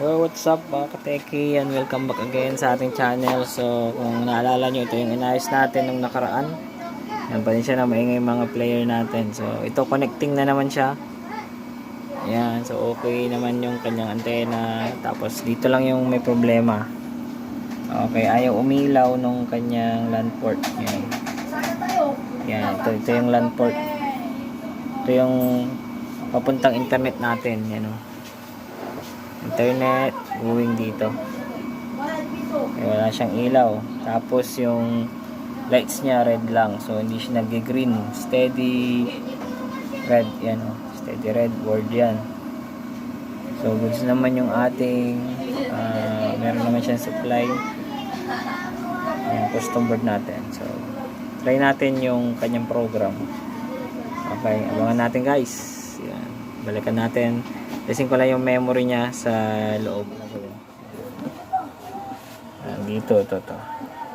Hello, what's up mga kateki and welcome back again sa ating channel. So, kung naalala nyo, ito yung inayos natin nung nakaraan. Yan pa rin siya na maingay mga player natin. So, ito connecting na naman siya. Ayan, so okay naman yung kanyang antena. Tapos dito lang yung may problema. Okay, ayaw umilaw nung kanyang LAN port. Yan. Yan, ito, ito yung LAN port. Ito yung papuntang internet natin. Yan o. Internet, going dito. Eh, wala siyang ilaw. Tapos yung lights niya red lang. So hindi siya nag-green. Steady red. Yan o. Steady red word yan. So goods naman yung ating ah, meron naman siyang supply. Yung custom board natin. So try natin yung kanyang program. Okay, abangan natin guys. Yan. Balikan natin. Testing ko lang yung memory niya sa loob. Yan, dito, ito, ito.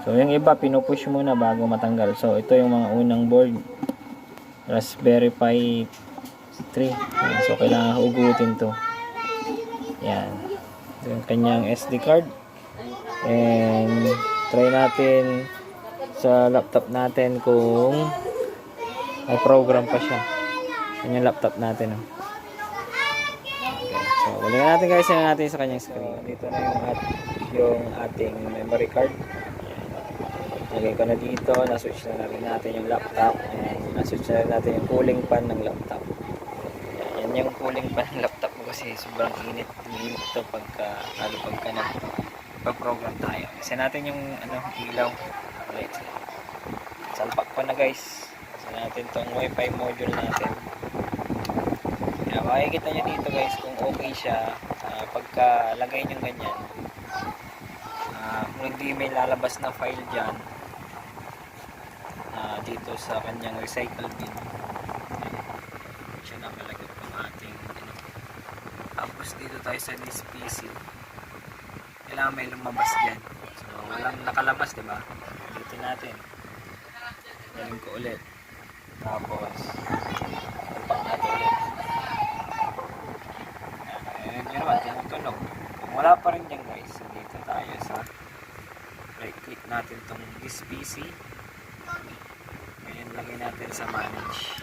So, yung iba, pinupush muna bago matanggal. So, ito yung mga unang board. Raspberry Pi 3. Yan, so, kailangan hugutin to. Yan. Ito yung kanyang SD card. And, try natin sa laptop natin kung may program pa siya. Yan yung laptop natin. Oh. So, balikan natin guys yung natin sa kanyang screen. Dito na yung, at, yung ating memory card. Lagay ko na dito. Na-switch na rin natin yung laptop. And na-switch na natin yung cooling fan ng laptop. Yan, yan yung cooling fan ng laptop mo kasi sobrang init. Init ito pagka, lalo pagka nag pag-program tayo. Kasi natin yung ano, ilaw. Right. Salpak ko na guys. Kasi natin tong wifi module natin. Makikita nyo dito guys kung okay siya. ah, pagka lagay nyo ganyan. ah, kung hindi may lalabas na file dyan. ah, dito sa kanyang recycle bin. Siya na malagay ng ating ano. Tapos dito tayo sa this PC. Kailangan may lumabas dyan. So walang nakalabas diba? Dito natin. Galing ko ulit. Tapos, tapak natin. Ayan, yun naman, tinutunog. Kung wala pa rin dyan guys, dito tayo sa right click natin tong this PC. Ngayon, lagay natin sa manage.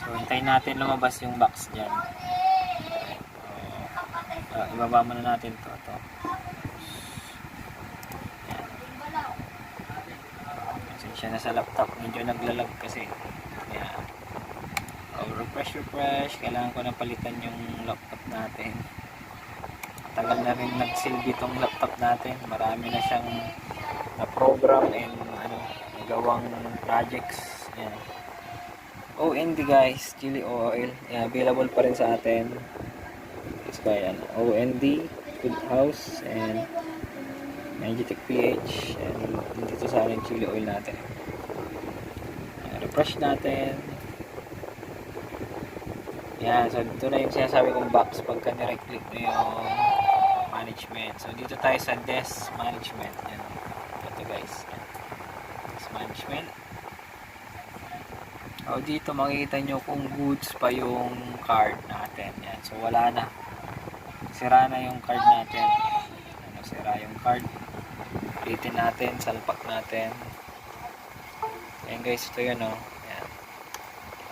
So, hintayin natin lumabas yung box dyan. Uh, ibaba muna natin to. to. Pasensya na sa laptop. Medyo naglalag kasi. Kaya, oh, refresh, refresh. Kailangan ko na palitan yung laptop natin. Tagal na rin nagsilbi tong laptop natin. Marami na siyang na program and ano, gawang projects. Yan. OND guys, chili oil. Yan, available pa rin sa atin. It's by ano, OND, Food House, and Magitech PH. And dito sa ating chili oil natin. Refresh natin. Yan, so dito na yung sinasabi kong box pagka direct click mo yung management. So dito tayo sa desk management. Yan. Ito guys. Yan. Desk management. O dito makikita nyo kung goods pa yung card natin. Yan. So wala na. Sira na yung card natin. Ano, sira yung card. Ulitin natin, salpak natin. Ayan guys, ito yun o. Yan.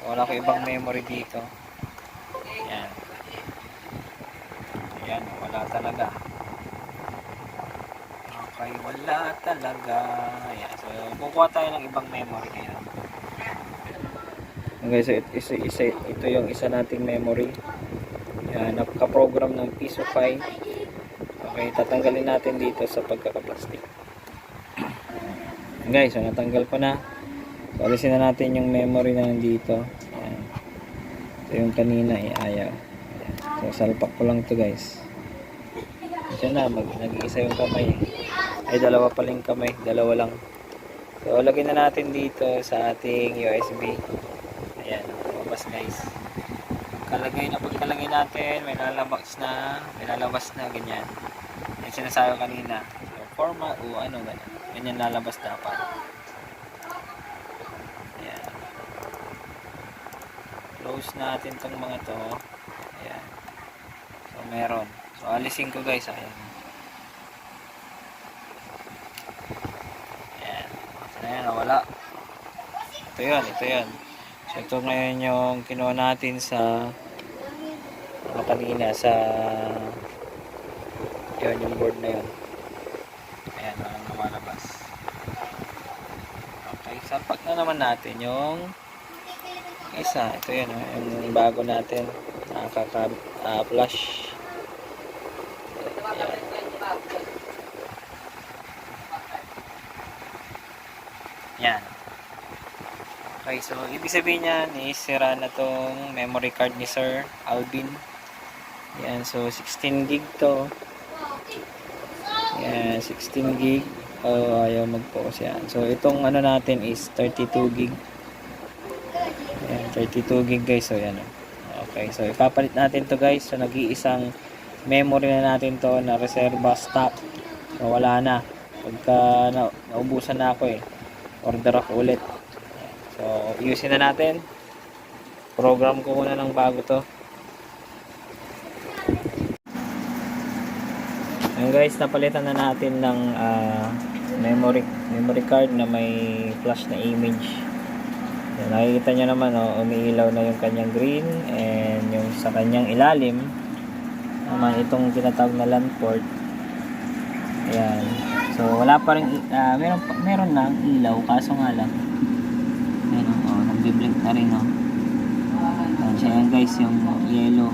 Wala ko ibang memory dito. Yan. Ayan, wala talaga. Okay, wala talaga. Ayan. So, kukuha tayo ng ibang memory ngayon. Okay, so ito, isa, isa, ito yung isa nating memory. Yan, napaka-program ng Pisofy. Okay, tatanggalin natin dito sa pagkakaplastic. Guys, so natanggal ko na. So, na natin yung memory na nandito. Yan. Ito yung kanina, eh, ayaw. Ayan. So, salpak ko lang to guys. Diyan na, mag, nag-iisa yung kamay. Ay, dalawa pala yung kamay. Dalawa lang. So, lagyan na natin dito sa ating USB. Ayan, lumabas guys. Kalagay na pagkalagay natin, may lalabas na, may lalabas na ganyan. Yung sinasabi kanina. So, format o ano ganyan. Ganyan lalabas dapat. Ayan. close natin tong mga to. Ayan. So, meron. So, alisin ko guys. Ayan. Ayan. Ayan, wala. Ito yun, ito yun. So, ito ngayon yung kinuha natin sa ano kanina sa yun, yung board na yun. Ayan, walang lumalabas. Okay, sapat na naman natin yung isa. Ito yun, oh, yung bago natin. Nakaka-flush. Yan. Okay, so ibig sabihin niyan is sira na tong memory card ni Sir Alvin. Yan, so 16 gig to. Yan, 16 gig. Oh, ayaw mag-pause yan. So itong ano natin is 32 gig. Yan, 32 gig guys. So yan. oh. Okay, so ipapalit natin to guys. So nag-iisang memory na natin to na reserva stock. So wala na. Pagka na, naubusan na ako eh. Order ako ulit. So, ayusin na natin. Program ko muna ng bago to. Ayan guys, napalitan na natin ng ah, memory memory card na may flash na image. Yan, nakikita nyo naman, oh, umiilaw na yung kanyang green and yung sa kanyang ilalim naman itong tinatawag na LAN port. Ayan. So, wala pa rin, ah, meron, meron na ilaw, kaso nga lang, Ayan, oh, nagbi-blink na rin, oh. Ayan, siya yan guys, yung yellow.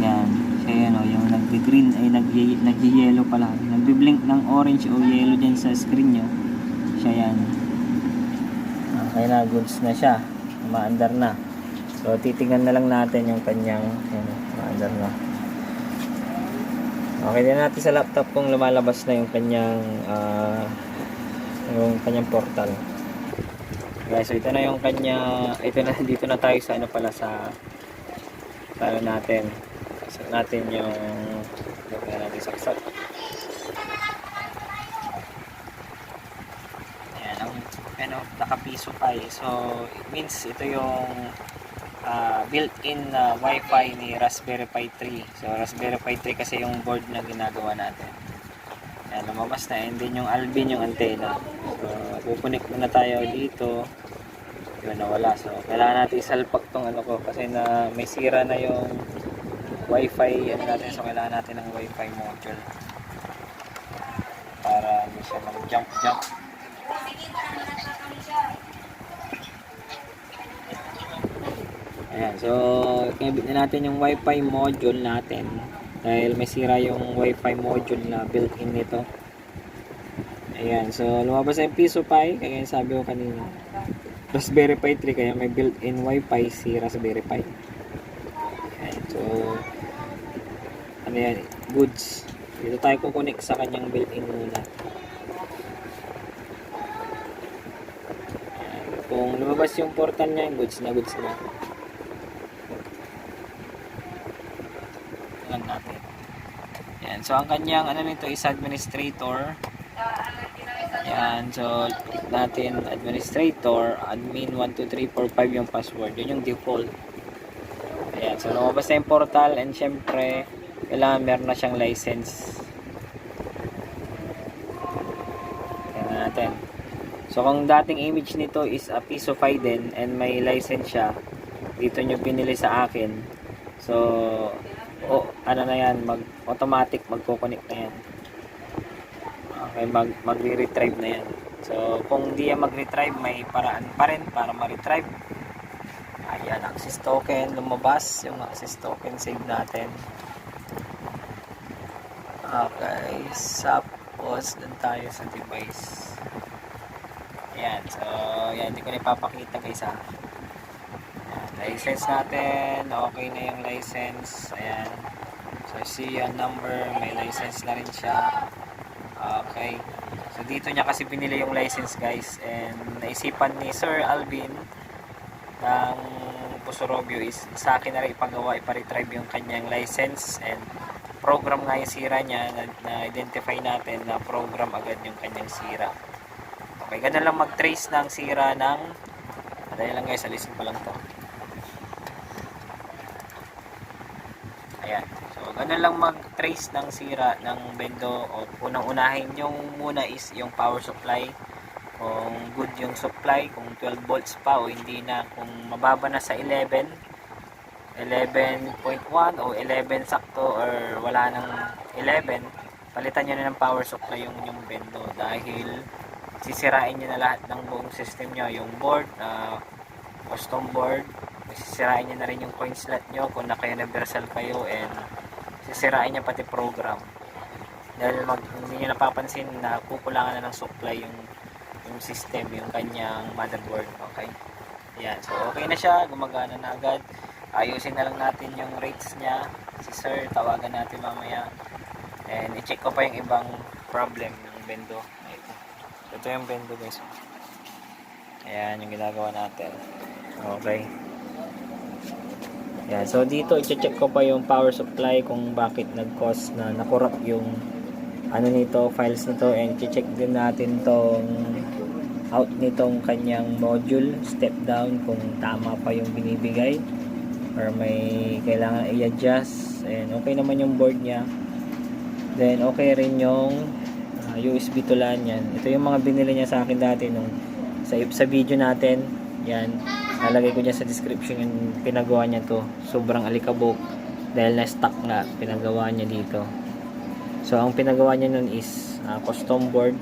Yan, siya yan, oh, yung nagbi-green, ay nagye- nagye-yellow pala. Nagbi-blink ng orange o yellow dyan sa screen nyo. Siya yan. Okay na, goods na siya. Maandar na. So, titingnan na lang natin yung kanyang, yan, maandar na. Okay din natin sa laptop kung lumalabas na yung kanyang ah, yung kanyang portal. Guys, so ito na yung kanya, ito na dito na tayo sa ano pala sa ano natin. Sa natin yung yung natin saksak. Ayan, ang ano, nakapiso pa eh. So, it means ito yung ah, built-in na wifi ni Raspberry Pi 3. So, Raspberry Pi 3 kasi yung board na ginagawa natin. Ayan, lumabas na. And then yung Alvin yung antenna. So, pupunik muna tayo dito. Yun, nawala. So, kailangan natin isalpak tong ano ko kasi na may sira na yung wifi ano natin. So, kailangan natin ng wifi module para hindi siya mag-jump-jump. Ayan, so kinabit na natin yung wifi module natin dahil may sira yung wifi module na built-in nito. Ayan, so lumabas yung piso pi, kaya sabi ko kanina. Raspberry Pi 3, kaya may built-in wifi si Raspberry Pi. Ayan, so ano yan, goods. Dito tayo kukunik sa kanyang built-in muna. Ayan, kung lumabas yung portal niya, goods na goods na. lang natin. Yan. So, ang kanyang ano nito is administrator. Yan. So, natin administrator, admin 12345 yung password. Yun yung default. Ayan. So, lumabas na yung portal and syempre, kailangan meron na siyang license. Tingnan natin. So, kung dating image nito is a piece of din and may license siya, dito nyo pinili sa akin. So, o ano na yan, mag automatic magko-connect na yan. Okay, mag magre-retrieve na yan. So, kung di yan mag-retrieve, may paraan pa rin para ma-retrieve. Ayan, access token, lumabas yung access token, save natin. Okay, tapos dun tayo sa device. Ayan, so, yan, hindi ko na ipapakita guys ha. Ayan, license natin, okay na yung license. Ayan. So, yung number, may license na rin siya. Okay. So, dito niya kasi pinili yung license guys. And naisipan ni Sir Alvin ng Pusorobio is sa akin na rin ipagawa, iparetrieve yung kanyang license and program nga yung sira niya na, na identify natin na program agad yung kanyang sira. Okay, ganun lang mag-trace ng sira ng dahil lang guys, alisin ko lang to. Ayan. Ganun lang mag-trace ng sira ng bendo. O, unang-unahin yung muna is yung power supply. Kung good yung supply, kung 12 volts pa o hindi na. Kung mababa na sa 11, 11.1 o 11 sakto or wala nang 11, palitan nyo na ng power supply yung yung bendo dahil sisirain nyo na lahat ng buong system nyo. Yung board, ah, custom board, sisirain nyo na rin yung coin slot nyo kung naka-universal kayo and sisirain nyo pati program. Dahil mag, hindi nyo napapansin na kukulangan na ng supply yung yung system, yung kanyang motherboard. Okay? Yan. So, okay na siya. Gumagana na agad. Ayusin na lang natin yung rates niya. Si sir, tawagan natin mamaya. And i-check ko pa yung ibang problem ng bendo. Ito. Ito yung bendo guys. Ayan yung ginagawa natin. Okay. Yan. So dito i-check ko pa yung power supply kung bakit nag-cause na nakurap yung ano nito, files nito. And i-check din natin tong out nitong kanyang module step down kung tama pa yung binibigay or may kailangan i-adjust. And okay naman yung board niya. Then okay rin yung uh, USB to LAN yan ito yung mga binili niya sa akin dati nung sa, sa video natin. Yan nalagay ko dyan sa description yung pinagawa niya to sobrang alikabok dahil na stuck nga pinagawa niya dito so ang pinagawa niya nun is uh, custom board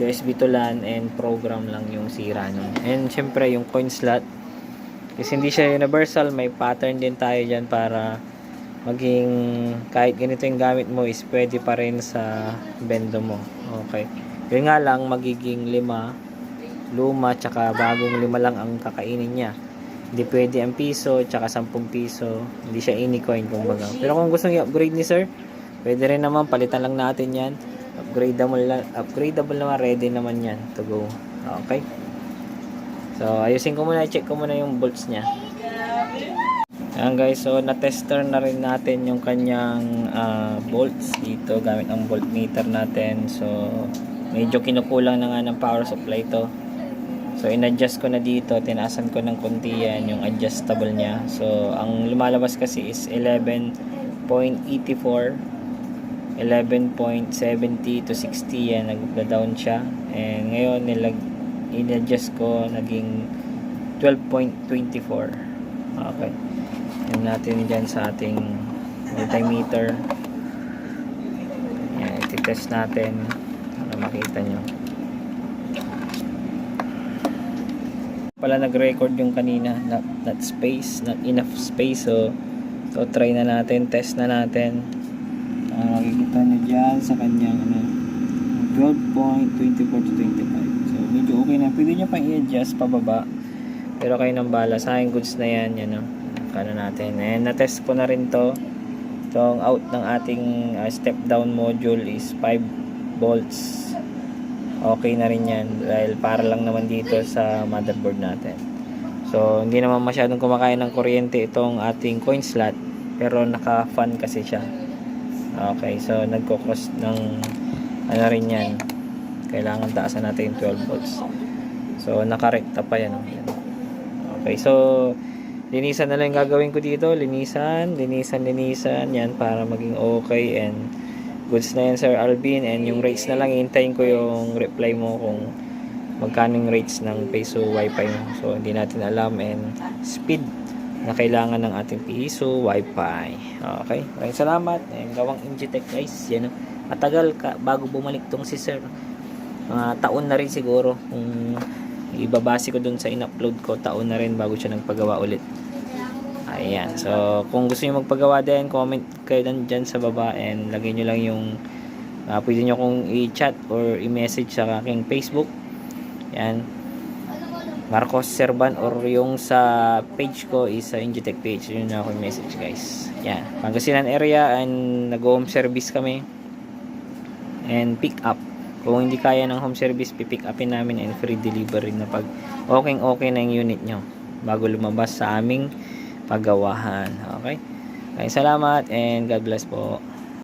USB to LAN and program lang yung sira nun. And syempre yung coin slot kasi hindi siya universal, may pattern din tayo dyan para maging kahit ganito yung gamit mo is pwede pa rin sa bendo mo. Okay. Yun nga lang magiging lima luma tsaka bagong lima lang ang kakainin niya. Hindi pwede ang piso tsaka 10 piso. Hindi siya any coin kumbaga. Pero kung gusto niyo upgrade ni sir, pwede rin naman palitan lang natin 'yan upgradable lang, upgradable naman, ready naman yan to go. Okay? So, ayusin ko muna, check ko muna yung bolts niya. Ayan guys, so na-tester na rin natin yung kanyang ah, bolts dito gamit ang voltmeter natin. So, medyo kinukulang na nga ng power supply to. So, in-adjust ko na dito, tinaasan ko ng konti yan, yung adjustable niya. So, ang lumalabas kasi is 11.84 11.70 to 60 yan nag-down siya. And ngayon nilag in-adjust ko naging 12.24 okay. Yan natin dyan sa ating multimeter. Yan iti-test natin para makita nyo pala nag-record yung kanina not, not space not enough space so so try na natin test na natin Ah, makikita nyo dyan sa kanyang ano, 12.24 to 25. So, medyo okay na. Pwede nyo pang i-adjust pababa. Pero kayo nang bala. Sa akin, goods na yan. Yan, no? Kano natin. And, na-test ko na rin to. Itong out ng ating uh, step down module is 5 volts. Okay na rin yan. Dahil para lang naman dito sa motherboard natin. So, hindi naman masyadong kumakain ng kuryente itong ating coin slot. Pero naka-fan kasi siya. Okay, so nagko-cost ng ano rin yan. Kailangan taasan natin yung 12 volts. So nakarekta pa yan. oh. Okay, so linisan na lang gagawin ko dito. Linisan, linisan, linisan. Yan para maging okay and goods na yan Sir Alvin and yung rates na lang hintayin ko yung reply mo kung magkano yung rates ng peso wifi mo. So hindi natin alam and speed na kailangan ng ating piso wifi. Okay? Maraming salamat. Ayan, gawang Ingitech guys. Yan, oh. matagal ka bago bumalik tong si sir. Mga taon na rin siguro. Kung ibabase ko dun sa in-upload ko, taon na rin bago siya nagpagawa ulit. Ayan. So, kung gusto niyo magpagawa din, comment kayo dyan sa baba and lagay nyo lang yung uh, pwede nyo kong i-chat or i-message sa aking Facebook. Yan. Marcos Serban or yung sa page ko is sa Ingitech page. Yun na ako message guys. Yan. Pangasinan area and nag-home service kami. And pick up. Kung hindi kaya ng home service, pipick upin namin and free delivery na pag okay okay na yung unit nyo bago lumabas sa aming paggawahan. Okay? Okay, salamat and God bless po.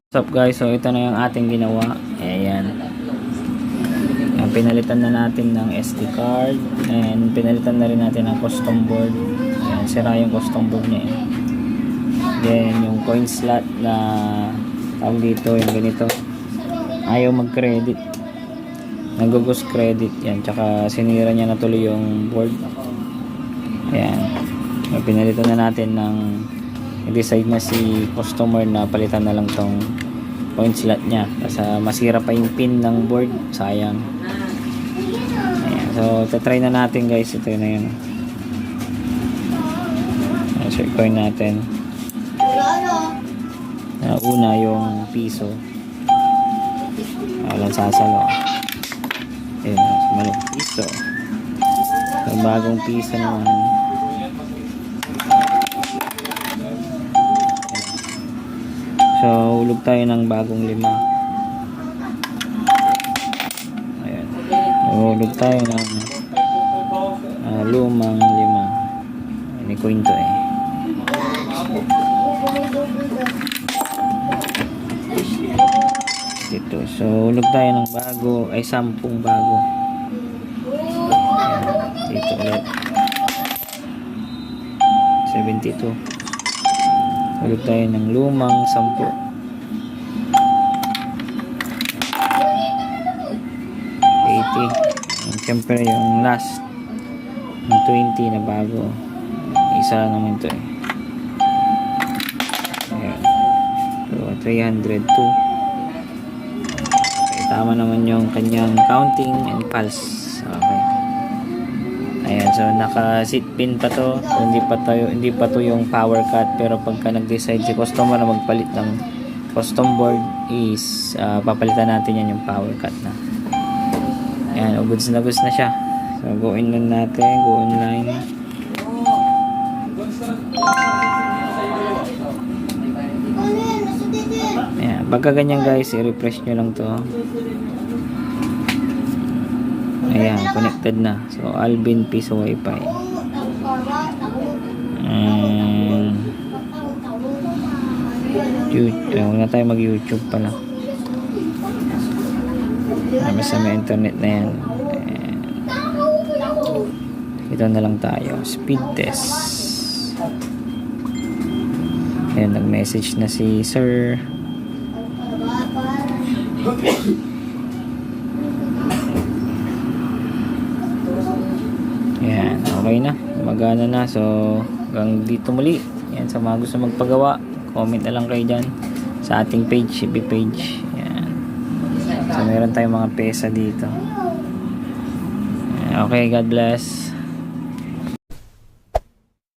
What's up guys? So ito na yung ating ginawa. Ayan. Ang pinalitan na natin ng SD card and pinalitan na rin natin ng custom board. Ayan, sira yung custom board niya. Eh. Then, yung coin slot na tawag dito, yung ganito. Ayaw mag-credit. Nagugos credit yan. Tsaka sinira niya na tuloy yung board. Ayan. So, pinalitan na natin ng decide na si customer na palitan na lang tong point slot niya. Kasi masira pa yung pin ng board. Sayang. Ayan. So, tatry na natin guys. Ito na yun. So, coin natin. Na una yung piso. Walang sasalo. Ayun, mali. Piso. Yung bagong piso naman. So, hulog tayo ng bagong lima. Ayan. Hulog tayo ng ah, lumang lima. May coin to eh. Dito. So, hulog tayo ng bago. Ay, sampung bago. Ayan. Dito ulit. 72. Hulog tayo ng lumang sampu. 80. And syempre yung last. Yung 20 na bago. Isa naman to eh. Ayan. So, 302. Okay, tama naman yung kanyang counting and pulse. So naka-seat pin pa to. Hindi pa tayo, hindi pa to yung power cut pero pagka nag-decide si customer na magpalit ng custom board is ah, papalitan natin yan yung power cut na. Ayan, o goods na goods na siya. So go in lang natin, go online. Ayan, pagka ganyan guys, i-refresh nyo lang to. Ayan, connected na. So, Alvin Piso Wi-Fi. And, YouTube. Huwag na tayo mag-YouTube pala. Ah, Basta may internet na yan. Ito na lang tayo. Speed test. Ayan, nag-message na si Sir. Ayan, okay na. Magana na. So, hanggang dito muli. Ayan, sa mga gusto magpagawa, comment na lang kayo dyan sa ating page, FB page. Ayan. So, meron tayong mga pesa dito. Okay, God bless.